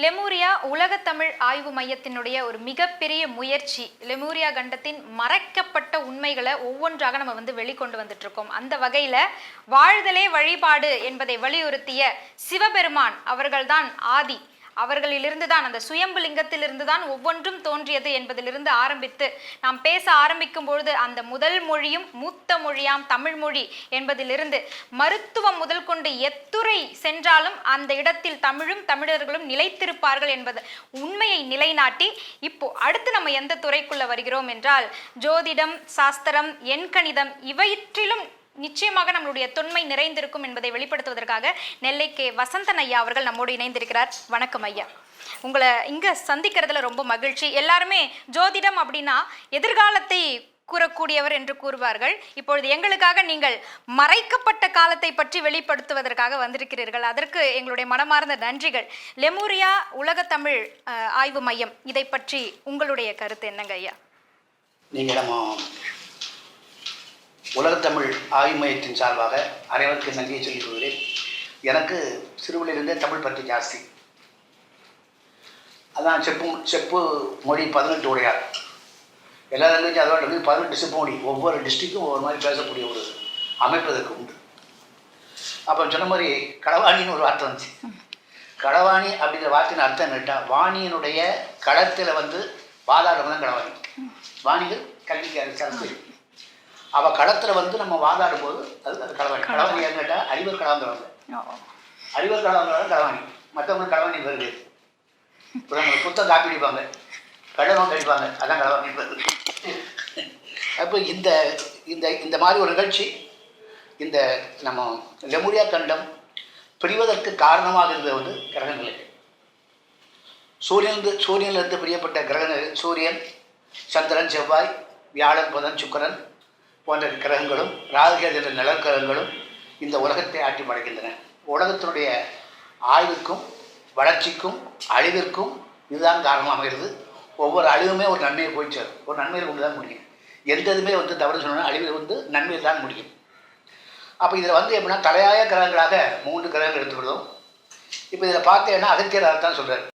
லெமூரியா உலக தமிழ் ஆய்வு மையத்தினுடைய ஒரு மிகப்பெரிய முயற்சி. லெமூரியா கண்டத்தின் மறைக்கப்பட்ட உண்மைகளை ஒவ்வொன்றாக நம்ம வந்து வெளிக்கொண்டு வந்துட்டு இருக்கோம் அந்த வகையில வாழ்தலே வழிபாடு என்பதை வலியுறுத்திய சிவபெருமான் அவர்கள்தான் ஆதி. அவர்களிலிருந்து தான் அந்த சுயம்பு லிங்கத்திலிருந்து தான் ஒவ்வொன்றும் தோன்றியது என்பதிலிருந்து ஆரம்பித்து நாம் பேச ஆரம்பிக்கும் பொழுது அந்த முதல் மொழியும் மூத்த மொழியாம் தமிழ் மொழி என்பதிலிருந்து மருத்துவம் முதல் கொண்டு எத்துறை சென்றாலும் அந்த இடத்தில் தமிழும் தமிழர்களும் நிலைத்திருப்பார்கள் என்பது உண்மையை நிலைநாட்டி இப்போ அடுத்து நம்ம எந்த துறைக்குள்ள வருகிறோம் என்றால் ஜோதிடம் சாஸ்திரம் எண்கணிதம் இவற்றிலும் நிச்சயமாக நம்மளுடைய தொன்மை நிறைந்திருக்கும் என்பதை வெளிப்படுத்துவதற்காக நெல்லை கே. வசந்தன் ஐயா அவர்கள் நம்மோடு இணைந்திருக்கிறார். வணக்கம் ஐயா. உங்களை இங்க சந்திக்கிறதுல ரொம்ப மகிழ்ச்சி. எல்லாருமே ஜோதிடம் அப்படின்னா எதிர்காலத்தை கூறக்கூடியவர் என்று கூறுவார்கள். இப்பொழுது எங்களுக்காக நீங்கள் மறைக்கப்பட்ட காலத்தை பற்றி வெளிப்படுத்துவதற்காக வந்திருக்கிறீர்கள். அதற்கு எங்களுடைய மனமார்ந்த நன்றிகள். லெமூரியா உலக தமிழ் ஆய்வு மையம். இதை பற்றி உங்களுடைய கருத்து என்னங்க ஐயா? நீங்கள் உலகத்தமிழ் ஆய்வு மையத்தின் சார்பாக அனைவருக்கும் நன்றியை சொல்லிக் கொள்கிறேன். எனக்கு சிறுவிலிருந்தே தமிழ் பற்றி ஜாஸ்தி. அதான் செப்பு செப்பு மொழி பதினெட்டு உடையார். எல்லா லாங்குவேஜும் அதோட இருந்து பதினெட்டு செப்பு மொழி. ஒவ்வொரு டிஸ்ட்ரிக்டும் ஒவ்வொரு மாதிரி பேசக்கூடிய ஒரு அமைப்பதற்கு உண்டு. அப்போ சொன்ன மாதிரி களவாணின்னு ஒரு வார்த்தை வந்துச்சு. களவாணி அப்படிங்கிற வார்த்தையின் அர்த்தம் என்னட்டா வாணியினுடைய களத்தில் வந்து வாதாடம் தான் களவாணி வாணிகள் கல்விக்கு சரக்கு அவள் களத்தில் வந்து நம்ம வாதாடும் போது அது அது களவாணி. களவாணி. கேட்டா அறிவர் கலந்துறவங்க அறிவர் கலந்துறவங்க களவாணி. மற்றவங்க களவாணி வருது. புத்தகம் காப்பி அடிப்பாங்க. கடனும் கடிப்பாங்க அதான் களவாணி வருது. அப்போ இந்த இந்த இந்த மாதிரி ஒரு நிகழ்ச்சி இந்த நம்ம லெமுரியா கண்டம் பிரிவதற்கு காரணமாக இருந்தது வந்து கிரகங்கள். சூரியன் சூரியனிலிருந்து பிரியப்பட்ட கிரகங்கள். சூரியன் சந்திரன் செவ்வாய் வியாழன் புதன் சுக்கிரன் போன்ற கிரகங்களும் ராகுகேது என்ற கிரகங்களும் இந்த உலகத்தை ஆட்டி மறைக்கின்றன. உலகத்தினுடைய ஆய்வுக்கும் வளர்ச்சிக்கும் அழிவிற்கும் இதுதான் காரணமாக அமைகிறது ஒவ்வொரு அழிவுமே ஒரு நன்மையை போய் சேரும். ஒரு நன்மையில் கொண்டு தான் முடியும். எந்த இதுவுமே வந்து தவறு சொன்னால் அழிவில் வந்து நன்மையில் தான் முடியும். அப்போ இதில் வந்து எப்படின்னா தலையாய கிரகங்களாக மூன்று கிரகங்கள் எடுத்துக்கிட்டோம் இப்போ இதில் பார்த்தேன்னா அகத்தியர் தான் சொல்கிறார்